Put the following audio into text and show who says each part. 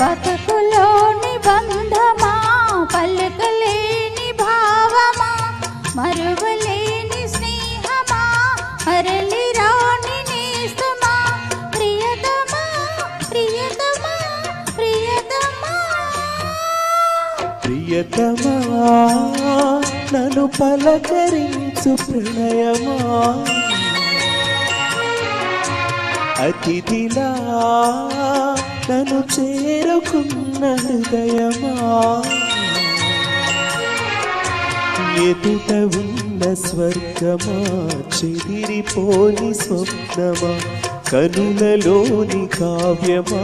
Speaker 1: బతుకులోని బంధమా? పలుకలేని భావమా? మరువలేని స్నేహమా? అరే
Speaker 2: ప్రియతమా నన్ను పలకరించు ప్రణయమా. అతిథిలా నన్ను చేరుకున్న హృదయమా. ఎదుట ఉన్న స్వర్గమా చెదిరిపోని స్వప్నమా కనులలోని కావ్యమా.